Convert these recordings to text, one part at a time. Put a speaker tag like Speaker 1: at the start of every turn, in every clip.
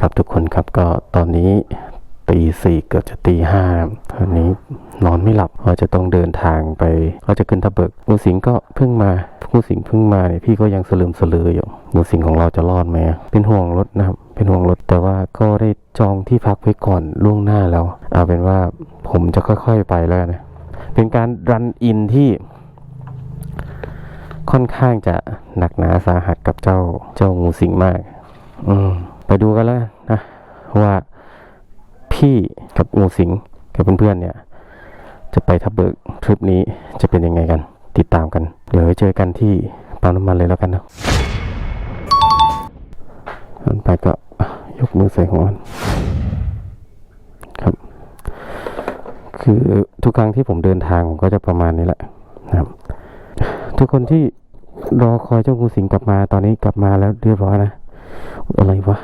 Speaker 1: ครับทุกคนครับก็ตอนนี้ตีสี่เกือบจะตีห้าครับตอนนี้นอนไม่หลับเพราะจะต้องเดินทางไปก็จะขึ้นทับเบิกงูสิงก็เพิ่งมางูสิงเพิ่งมาเนี่ยพี่ก็ยังสลืมสลืออยู่งูสิงของเราจะรอดไหมเป็นห่วงรถนะครับเป็นห่วงรถแต่ว่าก็ได้จองที่พักไว้ก่อนล่วงหน้าแล้วเอาเป็นว่าผมจะค่อยๆไปแล้วนะเป็นการรันอินที่ค่อนข้างจะหนักหนาสาหัสกับเจ้าเจ้างูสิงมาก อืม ไปดูกันแล้วนะว่าพี่กับงูสิงกับเพื่อนๆเนี่ย จะไปทับเบิกทริปนี้จะเป็นยังไงกัน ติดตามกัน เดี๋ยวไว้เจอกันที่ปั๊มน้ำมันเลยแล้วกันนะมันไปก็ยกมือใส่หัวมันครับ คือทุกครั้งที่ผมเดินทางผมก็จะประมาณนี้แหละนะครับ ทุกคนที่รอคอยเจ้างูสิงกลับมาตอนนี้กลับมาแล้วเรียบร้อยนะ อะไรวะ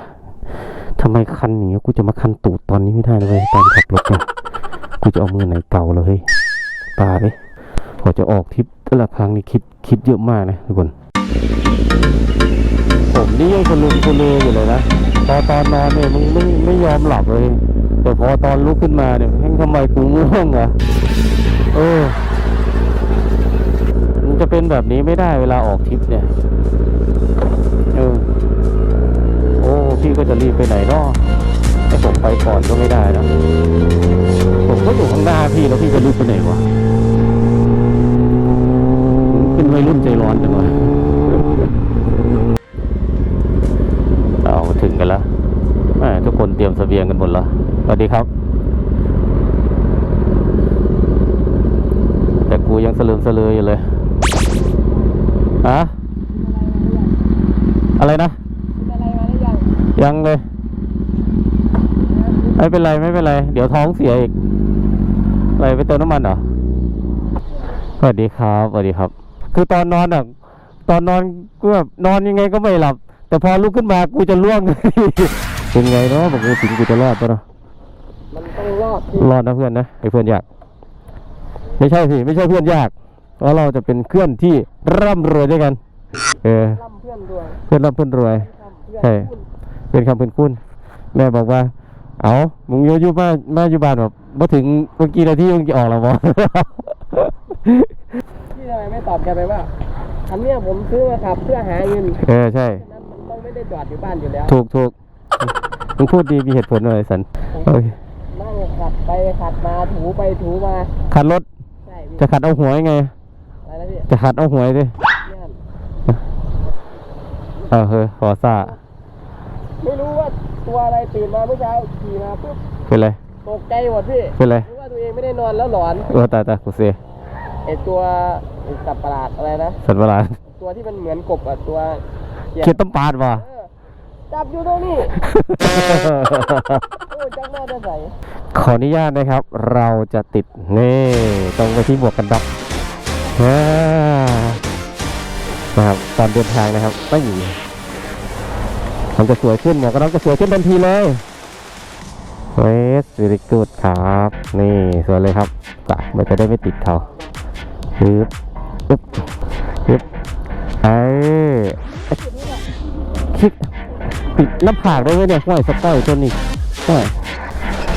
Speaker 1: ทำไมคันอย่างเงี้กูจะมาคันตูดตอนนี้ไม่ได้เลยตอนขับรถเนี่ยกูจะเอามือไหนเก่าเลยตาเลยพอจะออกทริปแต่ละครั้งนี่คิดคิดเยอะมากนะทุกคนผมนี่ยังคนลุมคนเลอยู่เลยนะตอนตอนนอนเนี่ยมึงไม่ไม่ยอมหลับเลย แต่พอตอนลุกขึ้นมาเนี่ยแม่งทำไมกูง่วงอะเออมันจะเป็นแบบนี้ไม่ได้เวลาออกทริปเนี่ย พี่ก็จะรีบไปไหนนาะให้ผมไปก่อนก็ไม่ได้นะผมก็อยู่ข้างหน้าพี่แล้วพี่จะรีบไปไหนวะเป็นวัยรุ่นใจร้อนจังวะเอาถึงกันแล้วแมทุกคนเตรียมเสบียงกันหมดแล้วสวัสดีครับ แต่กูยังสลืมสลืออยู่เลยฮะอะไรนะ
Speaker 2: อะไรมาหรือยัง
Speaker 1: ยังเลย ไม่เป็นไรไม่เป็นไร เดี๋ยวท้องเสียอีกอะไรไปเติมน้ำมันเหรอสวัสดีครับสวัสดีครับ คือตอนนอนอะตอนนอนกูแบบนอนยังไงก็ไม่หลับ แต่พอลุกขึ้นมากูจะล่วงเป็นไงเนาะบอกว่าสิงกูจะรอดปะเนาะ
Speaker 2: มันต้องรอดที่
Speaker 1: รอดนะเพื่อนนะไอ้เพื่อนยาก ไม่ใช่สิไม่ใช่เพื่อนยากเพราะเราจะเป็นเพื่อนที่ร่ำรวยด้วยกัน เออ
Speaker 2: ล่ำเพื่อนด้วย
Speaker 1: เพื่อนร่ำเพื่อนรวย
Speaker 2: ล่ำเพื่อน
Speaker 1: ใช่
Speaker 2: คุณ
Speaker 1: เป็นคำเป็นคุณแม่บอกว่า เอามึงอยู่อยู่บ้านมาอยู่บ้านแบบมาถึงเมื่อกี้นาทีมึงจะออกแล้วบอ
Speaker 2: พี่ทำไมไม่ตอบแกไปว่าอันเนี้ยผมซื้อมาขับเพื่อหาเงิน
Speaker 1: เออใช่
Speaker 2: ฉะนั้นมันต้องไม่ได้จอดอยู่บ้านอยู่แล้ว
Speaker 1: ถูกถูกมึงพูดดีมีเหตุผลหน่อยสันโอเค
Speaker 2: นั่งขัดไปขัดมาถูไปถูมา
Speaker 1: ขัดรถ
Speaker 2: ใช่พี่
Speaker 1: จะขัดเอาหัวยังไง
Speaker 2: อะไรนะพี่
Speaker 1: จะขัดเอาหัวดิ
Speaker 2: เนี่ย
Speaker 1: เออเฮ้ยฟอซ่า
Speaker 2: ไม่รู้ว่าตัวอะไรตื่นมาเมื่อเช้าขี่มาปุ๊บ
Speaker 1: เป็นไร
Speaker 2: ตกใจหมดพี่
Speaker 1: เป็นไร
Speaker 2: รู้ว่าตัวเองไม่ได้นอนแล้วหลอน
Speaker 1: เออตายตายกูเสีย
Speaker 2: ไอตัวไอสัตว์ประหลาดอะไรนะ
Speaker 1: สัตว์ประหลาด
Speaker 2: ตัวที่มันเหมือนกบอะตัวขียด
Speaker 1: เขียดต้มปาดว่ะ
Speaker 2: เออจับอยู่ตรงนี้ โอ้ยจับหน้าจะใส่
Speaker 1: ขออนุญาตนะครับ เราจะติดนี่ตรงไปที่หมวกกันน็อกอ่านะครับตอนเดินทางนะครับไม่หนี มันจะสวยขึ้นหมวกกันน็อกจะสวยขึ้นทันทีเลยเวสวิริกูดครับ นี่สวยเลยครับจะมันจะได้ไม่ติดเขาปึ๊บปึ๊บปึ๊บเอ้ยคิดติดหน้าผากได้ไหมเนี่ยห้วยสเต้ยตัวนี้ห้วย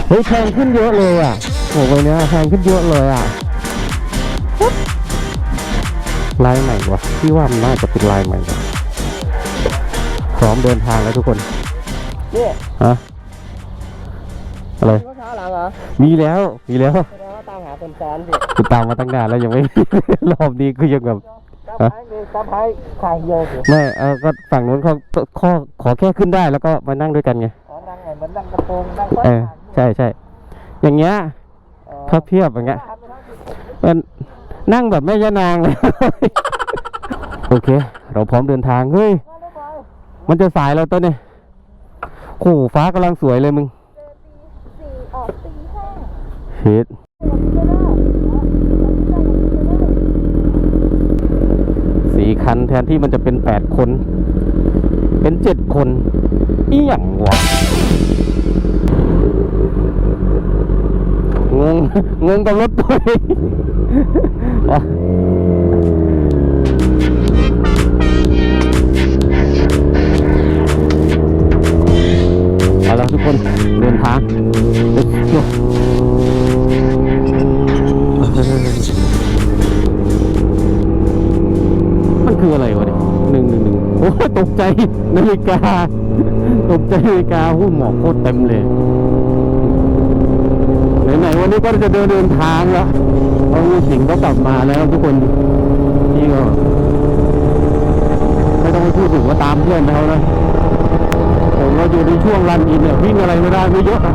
Speaker 1: เฮ้ยแพงขึ้นเยอะเลยอะโอ้โหเนี้ยแพงขึ้นเยอะเลยอะลายใหม่วะพี่ว่ามันน่าจะเป็นลายใหม่ว่ะ พร้อมเดินทางแล้วทุกคน
Speaker 2: เนี่ย
Speaker 1: ฮะอะไร
Speaker 2: ข้อเท้าหลังเหรอ
Speaker 1: มีแล้วมีแล้ว
Speaker 2: แสดงว่าตามหาคนซ้อนสิ
Speaker 1: กูตามมาตั้งนานแล้วยังไม่ รอบนี้คือยังแบบ
Speaker 2: ตามหาเงินตามหาขายเหี่ยวสิ
Speaker 1: ไม่เออก็ฝั่งนู้นเขาข้อขอแค่ขึ้นได้แล้วก็มานั่งด้วยกันไง
Speaker 2: อ๋อนั่งไงเหมือนนั่งกระโปรงนั่ง
Speaker 1: เออใช่ใช่อย่างเงี้ย
Speaker 2: อ๋อ
Speaker 1: ถ้าเพียบอย่างเงี้ยมันนั่งแบบแม่ย่านางเลยโอเค เราพร้อมเดินทางเฮ้ย มันจะสายแล้วตัวเนี่ยโอ้โหฟ้ากำลังสวยเลยมึง
Speaker 3: สี่ออกตีห้า
Speaker 1: เฮ็ดสี่คันแทนที่มันจะเป็นแปดคน เป็นเจ็ดคน อีหยังวะงง งงกับรถตัวเอง ทุกคนเดินทาง Let's go มันคืออะไรวะเนี่ยหนึ่งหนึ่งหนึ่งโอ้ตกใจนาฬิกา ตกใจนาฬิกาหุ้นหมอกโคตรเต็มเลยไหนๆวันนี้ก็จะเดินเดินทางแล้วเพราะมีสิงก็กลับมาแล้วทุกคนนี่ก็ไม่ต้องไปพูดถึงว่าตามเพื่อนเขานะ ผมก็อยู่ในช่วงรันอินเนี่ยวิ่งอะไรไม่ได้ไม่เยอะอะ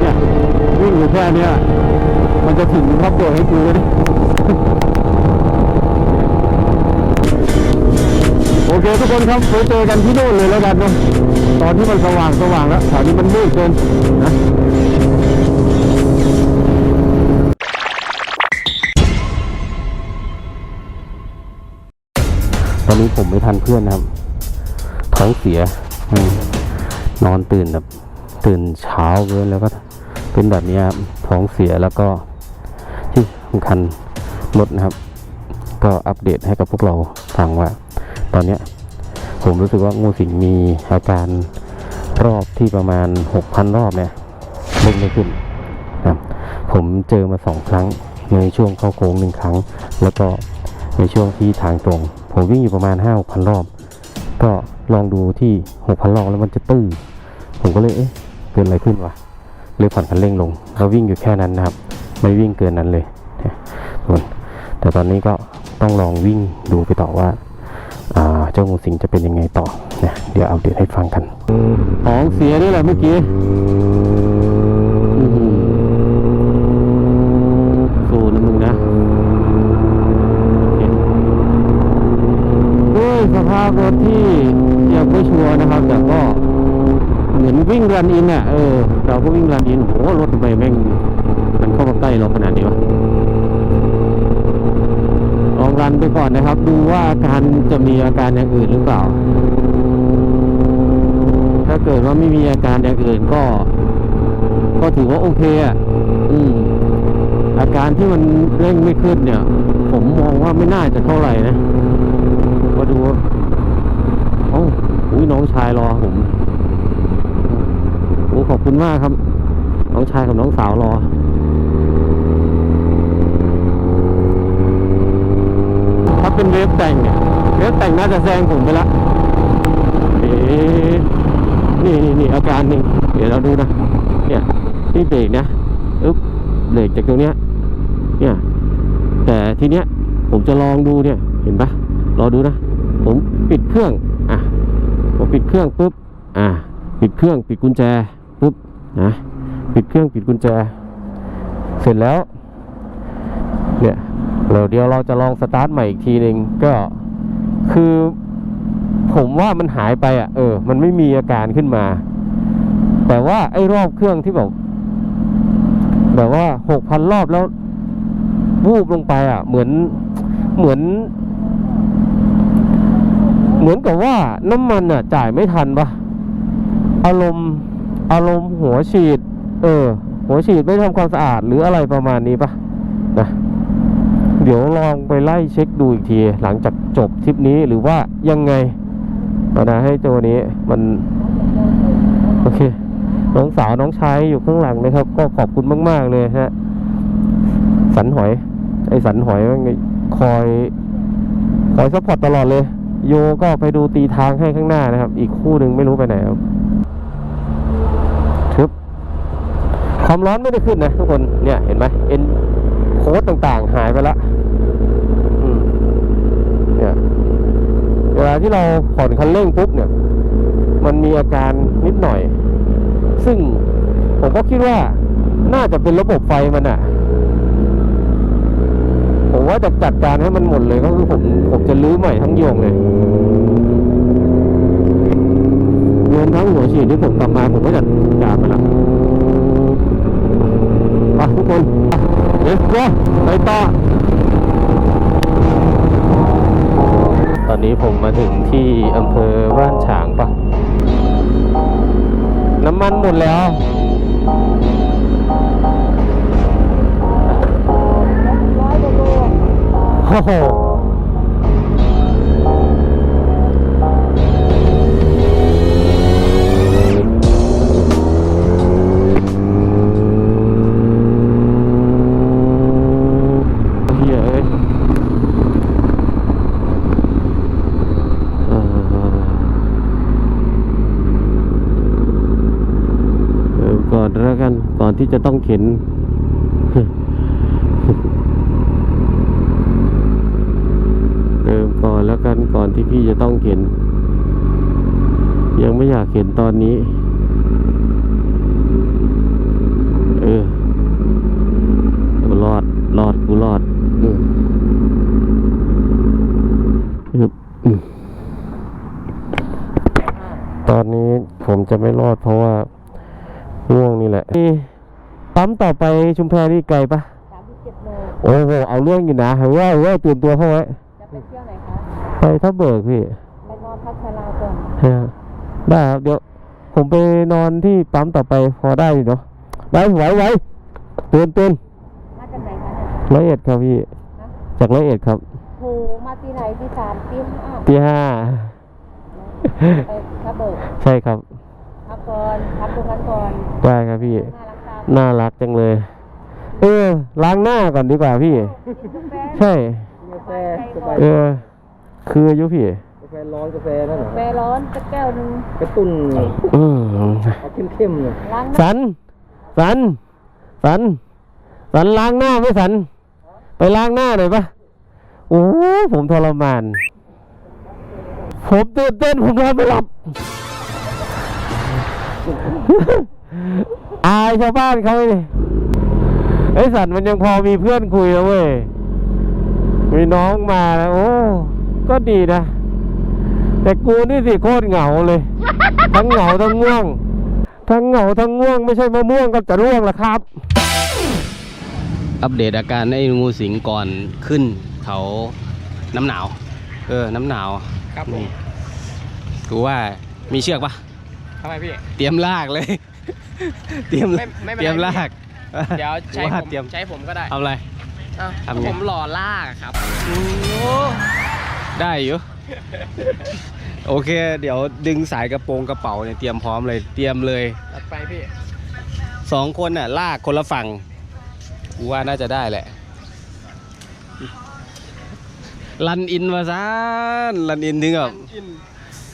Speaker 1: เนี่ยวิ่งอยู่แค่เนี้ยมันจะถึงครอบครัวให้กูเนี่ยโอเคทุกคนครับไปเจอกันที่โน่นเลยแล้วกันเนาะตอนที่มันสว่างสว่างแล้วแถวนี้มันมืดเกินนะตอนนี้ผมไม่ทันเพื่อนนะครับท้องเสีย นอนตื่นแบบตื่นเช้าเกินแล้วก็เป็นแบบนี้ครับท้องเสียแล้วก็ที่สำคัญรถนะครับ ก็อัปเดตให้กับพวกเราฟังว่า ตอนเนี้ยผมรู้สึกว่างูสิงมีอาการรอบที่ประมาณ 6,000 รอบเนี่ยเล่นไม่ขึ้นนะครับผมเจอมาสองครั้งในช่วงเข้าโค้งหนึ่งครั้ง แล้วก็ในช่วงที่ทางตรง ผมวิ่งอยู่ประมาณ5 6,000 รอบ ก็ ลองดูที่6,000รอบแล้วมันจะตื้อผมก็เลยเอ๊ะเกิดอะไรขึ้นวะเลยผ่อนคันเร่งลงแล้ววิ่งอยู่แค่นั้นนะครับ ไม่วิ่งเกินนั้นเลยนะทุกคนแต่ตอนนี้ก็ต้องลองวิ่งดูไปต่อว่าอ่าเจ้างูสิงจะเป็นยังไงต่อเนี่ยเดี๋ยวเอาเดี๋ยวให้ฟังกันของเสียนี่แหละเมื่อกี้สู้นะมึงนะโอเคด้วยสภาพรถที่ยัง ไม่ชัวร์นะครับ แต่ก็เหมือนวิ่งรันอินอะเออเราก็วิ่งรันอินโหรถทำไมแม่งมันเข้ามาใกล้เราขนาดนี้วะลองรันไปก่อนนะครับ ดูว่าอาการจะมีอาการอย่างอื่นหรือเปล่า ถ้าเกิดว่าไม่มีอาการอย่างอื่นก็ ก็ถือว่าโอเคอะอืมอาการที่มันเร่งไม่ขึ้นเนี่ย ผมมองว่าไม่น่าจะเท่าไหร่นะมาดูเอ้า ยน้องชายรอผมโอ้ขอบคุณมากครับ น้องชายกับน้องสาวรอถ้าเป็นเวฟแต่งเนี่ยเวฟแต่งน่าจะแซงผมไปละเอ๊นี่นี่นี่อาการหนึ่งเดี๋ยวเราดูนะเนี่ยนี่เบรกนะอึ๊บเบรกจากตรงเนี้ยเนี่ยแต่ทีเนี้ยผมจะลองดูเนี่ยเห็นปะรอดูนะ ผมปิดเครื่อง อปิดเครื่องปุ๊บอะปิดเครื่องปิดกุญแจปุ๊บนะปิดเครื่องปิดกุญแจ เสร็จแล้วเนี่ยเราเดี๋ยวเราจะลองสตาร์ทใหม่อีกทีหนึ่งก็คือผมว่ามันหายไปอะเออ มันไม่มีอาการขึ้นมา แต่ว่าไอ้รอบเครื่องที่แบบแบบว่าหกพันรอบแล้ววูบลงไปอะ เหมือนเหมือน เหมือนกับว่าน้ำมันอะ จ่ายไม่ทันปะอารมณ์อารมณ์หัวฉีด เออ หัวฉีดไม่ทำความสะอาดหรืออะไรประมาณนี้ปะนะเดี๋ยวลองไปไล่เช็คดูอีกที หลังจากจบทริปนี้หรือว่ายังไงนะให้ตัวนี้มัน โอเค น้องสาวน้องชายอยู่ข้างหลังนะครับ ก็ขอบคุณมาก ๆ เลยฮะ สันหอย ไอ้สันหอยมันคอยคอยซัพพอร์ตตลอดเลย โยก็ไปดูตีทางให้ข้างหน้านะครับ อีกคู่หนึ่งไม่รู้ไปไหนครับทึบความร้อนไม่ได้ขึ้นนะทุกคนเนี่ยเห็นไหมเอ็นโค้ดต่างๆ หายไปละเนี่ยเวลาที่เราผ่อนคันเร่งปุ๊บเนี่ย มันมีอาการนิดหน่อย ซึ่งผมก็คิดว่าน่าจะเป็นระบบไฟมันอะ ผมว่าจะจัดการให้มันหมดเลยก็คือผมผมจะรื้อใหม่ทั้งโยงเลยรวมทั้งหัวฉีดที่ผมกลับมาผมก็จัดการไปล้วไปทุกคนเ let's go ไปต่อตอนนี้ผมมาถึงที่อำเภอบ้านฉางปะน้ำมันหมดแล้ว
Speaker 3: อ้โห
Speaker 1: ก่อนแล้วกันก่อนที่จะต้องเข็น เข็นตอนนี้ เออกูรอด รอด กูรอดอืมอึบอืมตอนนี้ผมจะไม่รอดเพราะว่าง่วงนี่แหละนี่ปั๊มต่อไปชุมแพนี่ไกลปะ
Speaker 3: สามสิบเจ็ดโล
Speaker 1: โอ้โห เอาเรื่องอยู่นะเฮ้ยว่าเฮ้ยตื่นตัวเข้าไว้
Speaker 3: จะไปเที่ยวไหนคะ
Speaker 1: ไปทับเบิกพี่
Speaker 3: ไปนอนพัชราก่อน
Speaker 1: ฮะ ได้ครับเดี๋ยวผมไปนอนที่ปั๊มต่อไปพอได้อยู่เนาะได้ไหวไหวตื่นตื่น
Speaker 3: มาจากไหนคะเนี่ย
Speaker 1: ร้อยเอ็ดครับพี่
Speaker 3: ฮะ
Speaker 1: จากร้อยเอ็ดครับ
Speaker 3: โหมาตีไหนตีสามตีห้า
Speaker 1: ที่ห้า
Speaker 3: ไปทับเบิก
Speaker 1: ใช่ครับ
Speaker 3: พักก่อนพักตรงนั้นก่อน
Speaker 1: ได้ครับพี่
Speaker 3: น่ารักจัง
Speaker 1: น่ารักจังเลย เออล้างหน้าก่อนดีกว่าพี่
Speaker 3: กินกาแฟ
Speaker 1: ใช่
Speaker 2: กาแฟสบาย
Speaker 1: เออ คืออายุพี่
Speaker 2: กาแฟร้อนกาแฟนั่นเหรอกา
Speaker 3: แฟร้อนสักแก้วหนึ่ง
Speaker 2: กระตุ้น
Speaker 1: อืม
Speaker 2: เอาเข้มๆเลย
Speaker 3: ล้างหน้า
Speaker 1: สัน สัน สัน สันล้างหน้าไหม่สัน ไปล้างหน้าหน่อยปะโอ้ผมทรมาน ผมตื่นเต้นผมนอนไม่หลับ อายชาวบ้านเขาเลยไอ้สันมันยังพอมีเพื่อนคุยนะเว้ย มีน้องมาแล้วโอ้ ก็ดีนะ แต่กูนี่สิโคตรเหงาเลย ทั้งเหงาทั้งง่วง ทั้งเหงาทั้งง่วงไม่ใช่มะม่วงก็จะร่วงละครับ
Speaker 4: อัปเดตอาการไอ้งูสิงก่อนขึ้นเขาน้ำหนาว เออ น้ำหนาว
Speaker 2: ครับผม
Speaker 4: นี่กูว่ามีเชือกปะ
Speaker 2: ทำไมพี่
Speaker 4: เตรียมลากเลย เตรียม
Speaker 2: ไม่ไม่เป็นไร
Speaker 4: เตรียมลาก
Speaker 2: เดี๋ยวใช้
Speaker 4: ว่า
Speaker 2: ผม
Speaker 4: เตรียม
Speaker 2: ใช้ผมก็ได้
Speaker 4: ทำอะไร
Speaker 2: อ้าว
Speaker 4: ทำไง
Speaker 2: ผมหล่อล่ากครับ
Speaker 4: ได้อยู่ โอเค เดี๋ยวดึงสายกระโปรงกระเป๋าเนี่ยเตรียมพร้อมเลยเตรียมเลย
Speaker 2: ตัดไปพี่
Speaker 4: สองคนน่ะลากคนละฝั่งกูว่าน่าจะได้แหละลันอินมาซานลันอินถึงกับ
Speaker 2: อิน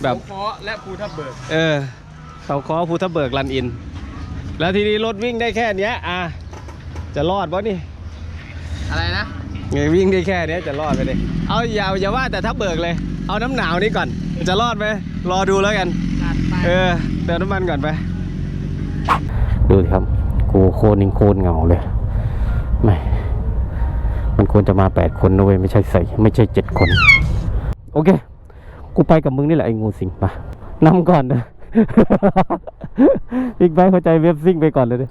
Speaker 4: แบบ
Speaker 2: เคาะและภูทับเบิก
Speaker 4: เออเขาคอภูทับเบิกลันอิน แล้วทีนี้รถวิ่งได้แค่เนี้ยอะจะรอดปะนี่
Speaker 2: อะไรนะ
Speaker 4: ไงวิ่งได้แค่เนี้ยจะรอดไปเลยเอาอย่าอย่าว่าแต่ทับเบิกเลย เอาน้ำหนาวนี่ก่อน จะรอดไหมรอดูแล้วกัน
Speaker 2: ตัดไป
Speaker 4: เออเติมน้ำมันก่อนไป
Speaker 1: ดูสิครับกูโคตรนิ่งโคตรเหงาเลยไม่มันควรจะมาแปดคนนะเว้ยไม่ใช่ใส่ไม่ใช่เจ็ดคน โอเค กูไปกับมึงนี่แหละไอ้งูสิงปะนำก่อนนะบิ๊กไบค์เข้าใจเว็บซิ่งไปก่อนเลยดิ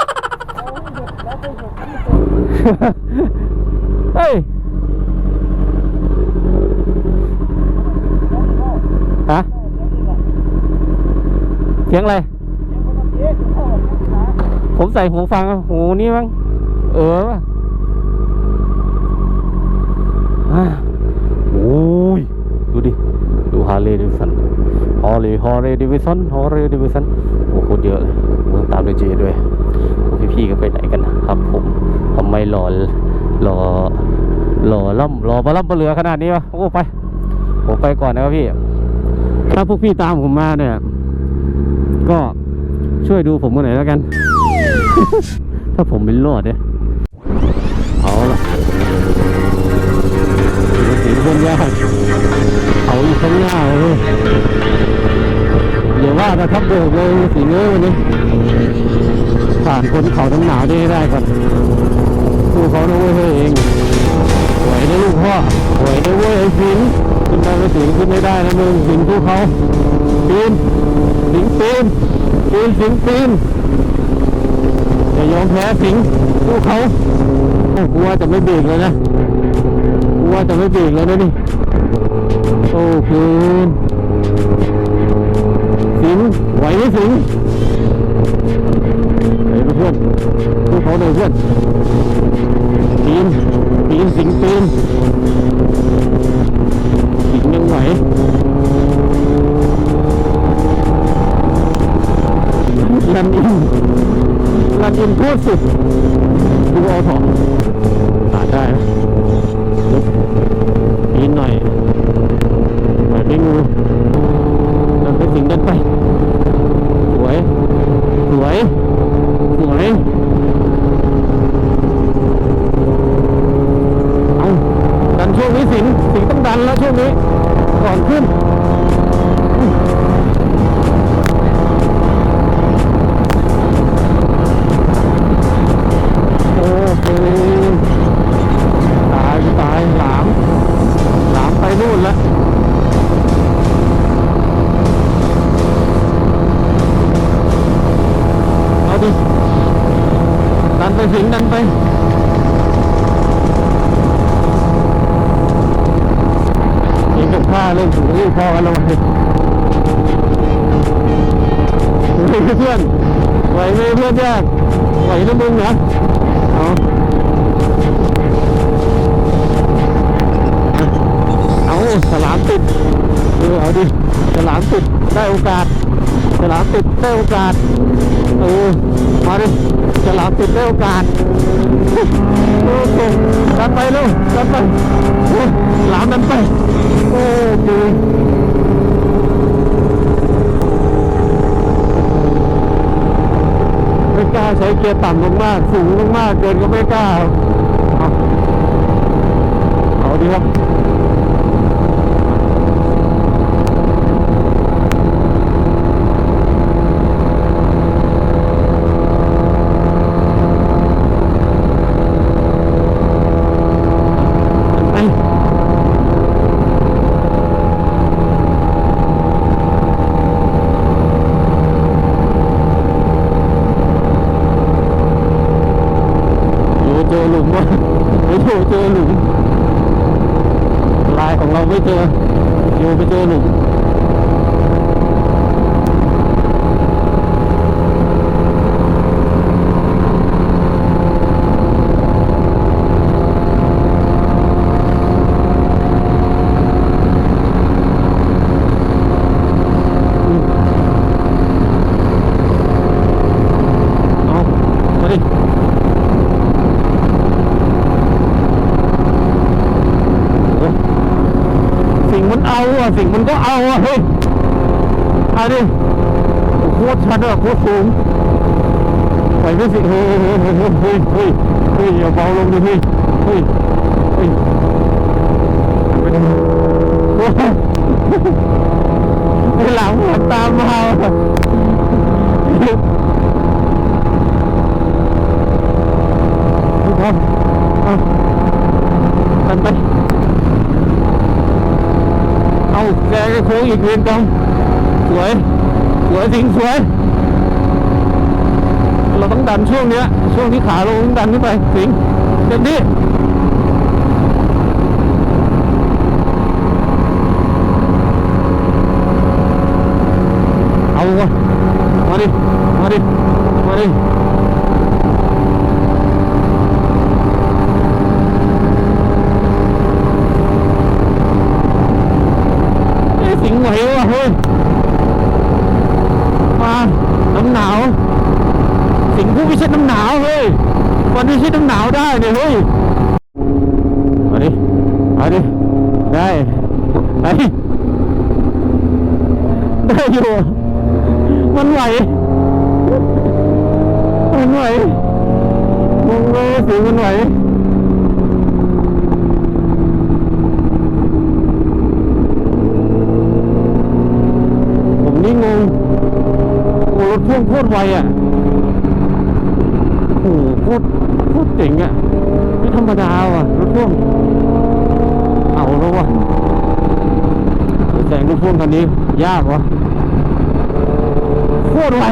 Speaker 1: เฮ้ย ฮะเสียงอะไร ผมใส่หูฟังอะหูนี่มั้งเออว่ะอะโอ้ย ดูดิ ดูฮาร์เลย์ดิวิสันฮอร์เลย์ฮอร์เลย์ดิวิสันฮอร์เลย์ดิวิสันโอ้โหเยอะเลยมึงตามด้วยเจด้วยพี่ๆก็ไปไหนกันนะครับผมทำไมรอรอรอล่ำรอปลาล่ำปลาเรือขนาดนี้วะโอ้ไป ผมไปก่อนนะครับพี่ ถ้าพวกพี่ตามผมมาเนี่ย ก็ช่วยดูผมกันหน่อยแล้วกัน ถ้าผมเป็นรอดเนี่ยเอาละสียงคนยากเขาอยู่ข้างหน้าเลยอย่าว่าแต่ทับเบิกเลยสิเงยวันนี้ผ่านคนเขาทั้งหนาวได้ให้ได้ก่อนสู้เขานะเว้ยเฮ้ยเองไหวนะลูกพ่อไหวนะเว้ยไอ้สิง ขึ้นได้ไม่ถึงขึ้นไม่ได้นะมึงสิงสู้เขาปีนสิงปีนปีนสิงปีนอย่ายอมแพ้สิงสู้เขาโอ้กูว่าจะไม่เบรกเลยนะกูว่าจะไม่เบรกเลยนะนี่โอ้คืนสิงไหวไหมสิงไหวไหมเพื่อนสู้เขาหน่อยเพื่อนปีนปีนสิงปีน งยังไหวลันอินลันอินพูดสุดดูเอาถอง ผ้าเล่นถูนี่พอกันแล้วเฮ้ยเพื่อนไหวไหมเพื่อนยากไหวนะมึงนะเอาเอาฉลามติดเออเอาดิฉลามติดได้โอกาสฉลามติดได้โอกาสเออมาดิฉลามติดได้โอกาสโอเคดันไปเร็วดันไปหลามดันไป ไม่กล้าใช้เกียร์ต่ำลงมากสูงลงมากเกินก็ไม่กล้า เอาดีครับ ไปอยู่เจอหลุมวะไม่อยู่เจอหลุมลายของเราไม่เจอ อยู่ไปเจอหลุม เอามาดิโอ้สิ่งมันเอาอะ สิ่งมันก็เอาอะเฮ้ยเอาดิโอ้โหโคตรชันอะโคตรสูงไหวไหมสิเฮ้ยเฮ้ยเฮ้ยเฮ้ยเฮ้ยเฮ้ยอย่าเบาลงดิเฮ้ยเฮ้ยเฮ้ยไปดิโอ้โหไอ้หลังหันตามมาว่ะทุกคนเอากันไป เอาแกก็โค้งอีกเวียนกรรมสวยสวยจริงสวยเราต้องดันช่วงเนี้ย ช่วงที่ขาลงต้องดันขึ้นไปสิงเต็มที่ เอาวะมาดิ มาดิ มาดิ เอ้ยสิงไหวว่ะเฮ้ย มาน้ำหนาว สิงผู้พิชิตน้ำหนาวเฮ้ยวันพิชิตน้ำหนาว ได้เนี่ยเฮ้ยมาดิมาดิได้ไปได้อยู่ มันไหว มันไหวมองเลยสิงมันไหวผมนี่งงโอ้รถพ่วงโคตรไวอะโอ้โหโคตรโคตรเจ๋งอะ ธรรมดาว่ะรถพ่วงเอาแล้วว่ะเดี๋ยวแซงรถพ่วงคันนี้ ยากวะโคตรไว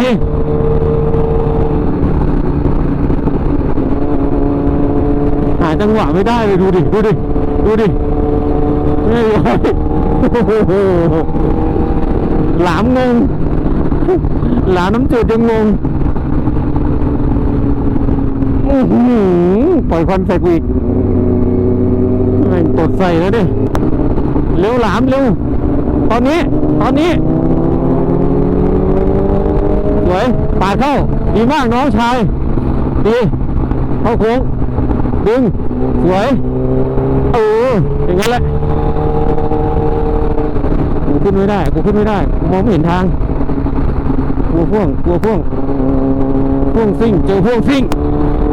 Speaker 1: หาจังหวะไม่ได้เลยดูดิ ดูดิ ดูดิไม่ไหวโอ้โหลามงง หลามน้ำจืดยังงง ปล่อยควันใส่กูอีกแม่งตดใส่แล้วดิ เร็วหลามเร็ว ตอนนี้ ตอนนี้ สวย ปาดเข้า ดีมากน้องชาย ดี เข้าโค้ง ดึง สวย เออ อย่างนั้นแหละ กูขึ้นไม่ได้ กูขึ้นไม่ได้ มองไม่เห็นทาง กลัวพ่วง กลัวพ่วง พ่วงซิ่ง เจอพ่วงซิ่ง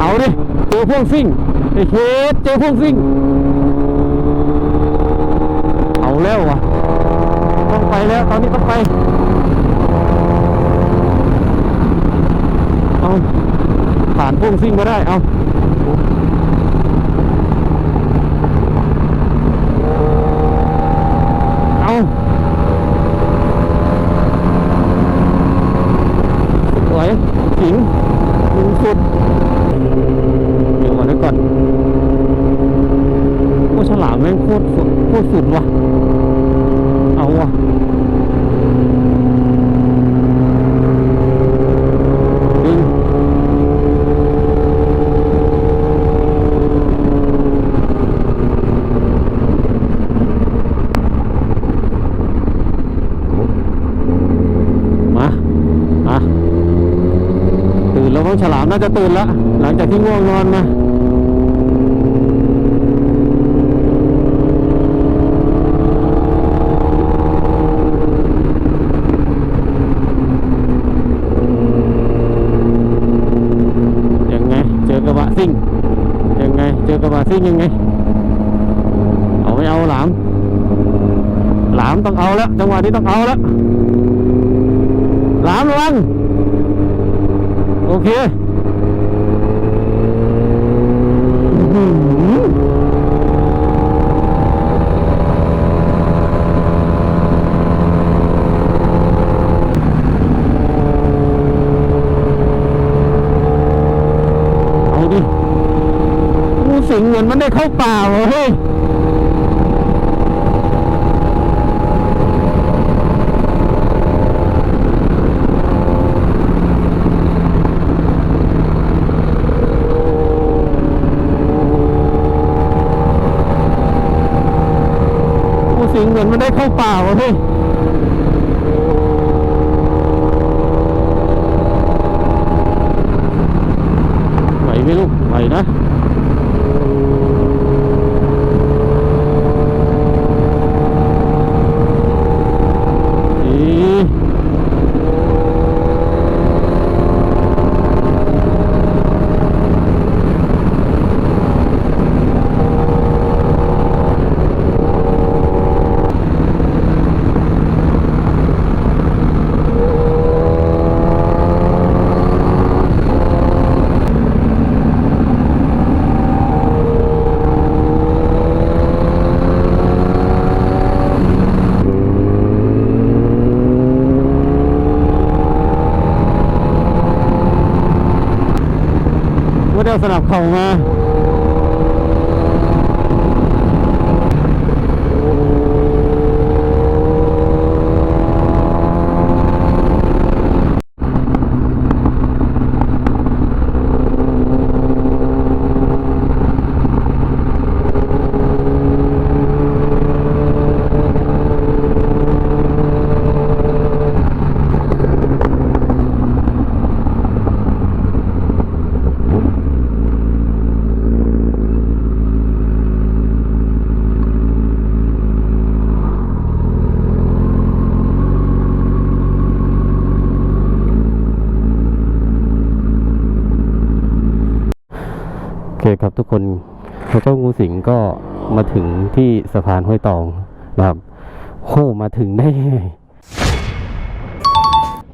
Speaker 1: เอาดิเจอพ่วงซิ่งไอ้เคสเจอพ่วงซิ่ง เอาแล้ววะต้องไปแล้วตอนนี้ต้องไปเอาผ่านพ่วงซิ่งมาได้เอา รสุดโคตรสุดว่ะ เอาว่ะดึงมาตื่นแล้วมั้งฉลามน่าจะตื่นแล้ว หลังจากที่ง่วงนอนมา ยังไง เจอกระบะซิ่ง ยังไง เจอกระบะซิ่งยังไง เอาไม่เอาหลาม หลามต้อง เอาแล้วจังหวะนี้ต้องเอาแล้วหลามระวังโอเคเอาดิงูสิงเหมือนมันได้เข้าป่าเหรอเฮ้ย งูสิงเหมื อนมันได้เข้าป่าวะพี่ไหวไหมลูกไหวนะ อีว่าเดี๋ยว สนับเข่ามา โอเคครับทุกคนเจ้างูสิงก็มาถึงที่สะพานห้วยตองนะครับโหมาถึงได้ยังไง